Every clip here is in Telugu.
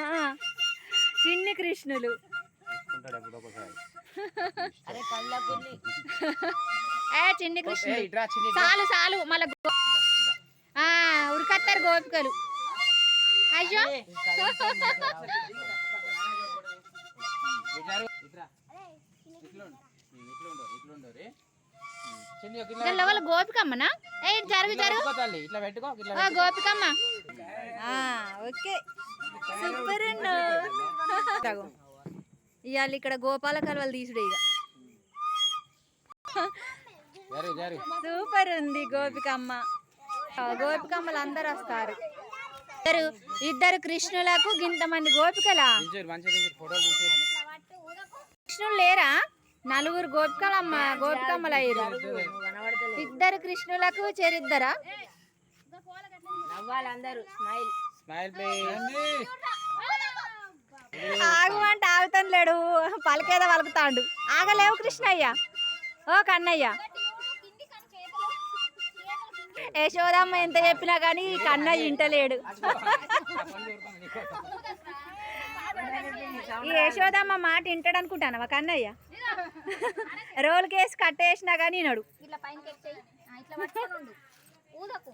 ఆ, చిన్ని కృష్ణులు. చిన్ని కృష్ణులు. చాలు చాలు మళ్ళీ ఉరికత్తారు గోపికలు. అయ్యో. ఇట్లా ఉండు. ఇట్లా ఉండు ఇట్లా వాళ్ళ గోపికమ్మనా? ఏ జరుగు జరుగు గోపికమ్మ. ఓకే. సూపర్ ఇవాళ ఇక్కడ గోపాల కలవలు తీసుడు ఇక సూపర్ ఉంది గోపికమ్మ. ఆ, గోపికమ్మలు అందరు వస్తారు. ఇద్దరు ఇద్దరు కృష్ణులకు ఇంతమంది గోపికలా? నలుగురు గోపికలమ్మ గోపికమ్మలు అయ్యారు ఇద్దరు కృష్ణులకు చెరిద్దరా నవ్వాలి అందరూ స్మైల్ స్మైల్ ప్లీజ్ ఆగమంటే ఆగుతాను లేడు పలికేదో పలుకుతాండు ఆగలేవు కృష్ణయ్య ఓ కన్నయ్య యశోదమ్మ ఎంత చెప్పినా కానీ ఈ కన్నయ్య ఇంటలేడు ఈ యశోదమ్మ మాట వింటాడు అనుకుంటానవా కన్నయ్య రోల్ కేసు కట్టేసినా కానీ ఊదేది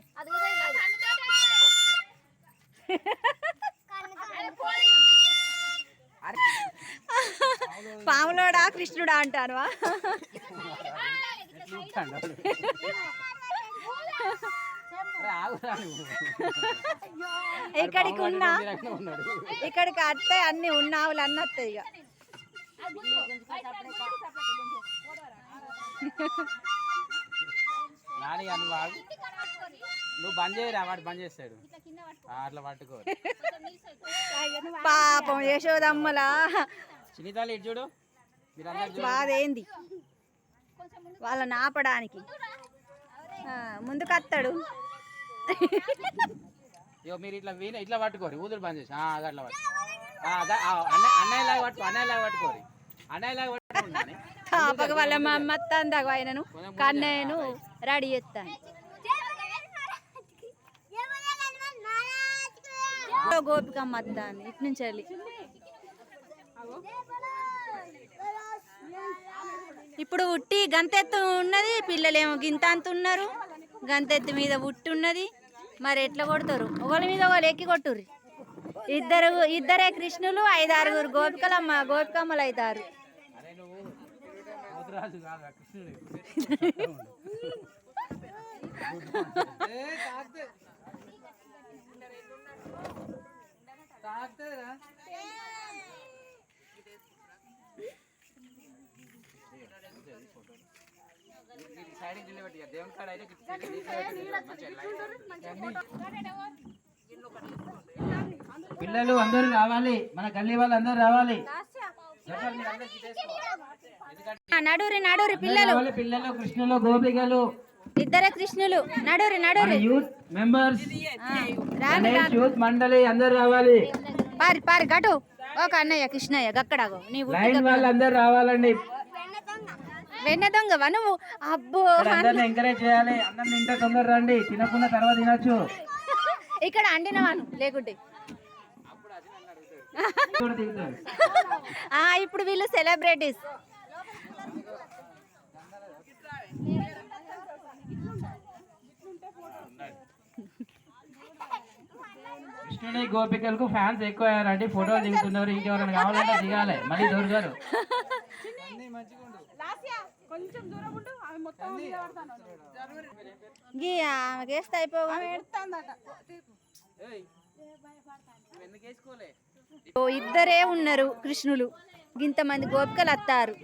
పాములోడా కృష్ణుడా అంటానవా. ఇక్కడికి ఉన్న? ఇక్కడికి అత్తే అన్ని ఉన్నావులు అన్న వస్తాయి ఇక. నాని నువ్వు ఆగు నువ్వు బంద్ చేయరా? వాడు బంద్ చేస్తాడు. అట్లా పట్టుకో పాపం యశోదమ్మలా. చిన్ని తల్లి ఇటు చూడు. మీరందరూ చూడు. బాధ ఏంది వాళ్ళని ఆపడానికి. ముందుకు వస్తాడు ఇగో మీరు ఇట్లా వీణ ఇట్లా పట్టుకోరు ఊదురు బంద్ చేసి. అట్లా పట్టు. అన్నయ్యలాగా పట్టుకో అన్నయ్యలాగా పట్టుకోరు. అన్నయ్యలాగా పట్టుకోండి పాపకు వాళ్ళ మా అమ్మ వస్తాను ఆయనను కన్నయ్యను రెడీ చేస్తాను. గోపికమ్మ వస్తాను ఇటు నుంచి వెళ్ళి ఇప్పుడు ఉట్టి గంతెత్తు ఉన్నది పిల్లలేమో గింత అంత ఉన్నారు గంతెత్తు మీద ఉట్టి ఉన్నది. మరి ఎట్లా కొడతారు? ఒకళ్ళ మీద ఒకరు ఎక్కి కొట్టుర్రి. ఇద్దరు ఇద్దరే కృష్ణులు ఐదారుగురు గోపికలమ్మ గోపికమ్మలు అవుతారు. కృష్ణుడు నిలబెట్టి దేవుని కాడ అయితే పిల్లలు అందరూ రావాలి. మన గల్లీ వాళ్ళు అందరూ రావాలి. ఆ, నడురి నడురి పిల్లలు. పిల్లలు కృష్ణులు గోపికలు. ఇద్దరే కృష్ణులు. నడురి నడురి యూత్ మెంబర్స్. యూత్ మండలి అందరు రావాలి. పారి పారి గటు. ఒక అన్నయ్య కృష్ణయ్య గక్కడాగో. నీ ఉట్టి లైన్ వాళ్ళు అందరు రావాలండి. వెన్న దొంగవా నువ్వు? అబ్బో. అందరిని ఎంకరేజ్ చేయాలి. అన్నం తింటే తొందర రండి. తినకుండా తర్వాత తినొచ్చు. ఇక్కడ అండినవాను లేకుంటే. ఇప్పుడు వీళ్ళు సెలబ్రిటీస్ కృష్ణుని గోపికలకు ఫ్యాన్స్ ఎక్కువ అయ్యారండి ఫోటోలు దిగుతున్నారు. ఇంకెవరైనా కావాలంటే దిగాలి. మళ్ళీ దొరకరు ఇద్దరే ఉన్నారు కృష్ణులు. ఇంతమంది గోపికలు వస్తారు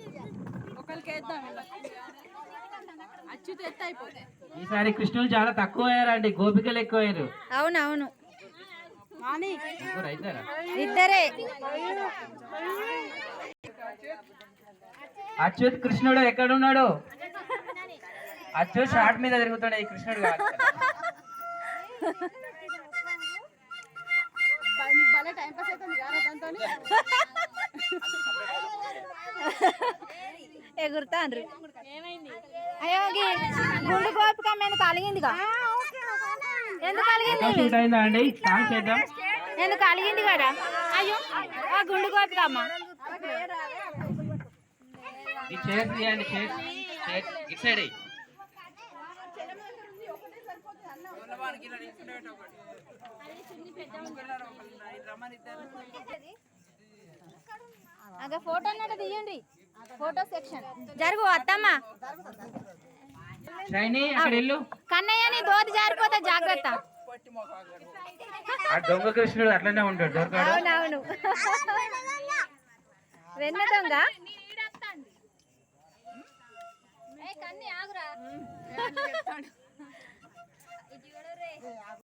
ఈసారి కృష్ణులు చాలా తక్కువ అయ్యారండి. గోపికలు ఎక్కువ అయ్యారు. అవునవును. ఇద్దరే. అచ్యుత్ కృష్ణుడు ఎక్కడున్నాడు? అచ్యుత్ షార్ట్ మీద తిరుగుతాడు ఈ కృష్ణుడు కాదు. ఎగురుతాండ్రు. అయ్యో గీ గుండు గోపికమ్మ ఎందుకు అలిగిందిగా ఎందుకు అలిగింది? ఎందుకు అలిగింది కదా అయ్యో ఆ గుండు అయ్యి అదే ఫోటో తీయండి. Photo section. జరుగు అత్తమ్మ. కన్నయ్య నీ దోతి జారిపోతే జాగ్రత్త. ఆ దొంగ కృష్ణుడు అట్లనే ఉంటాడు దొరకాడు. అవునవును. వెన్న దొంగ? ఏ కన్ని ఆగురా.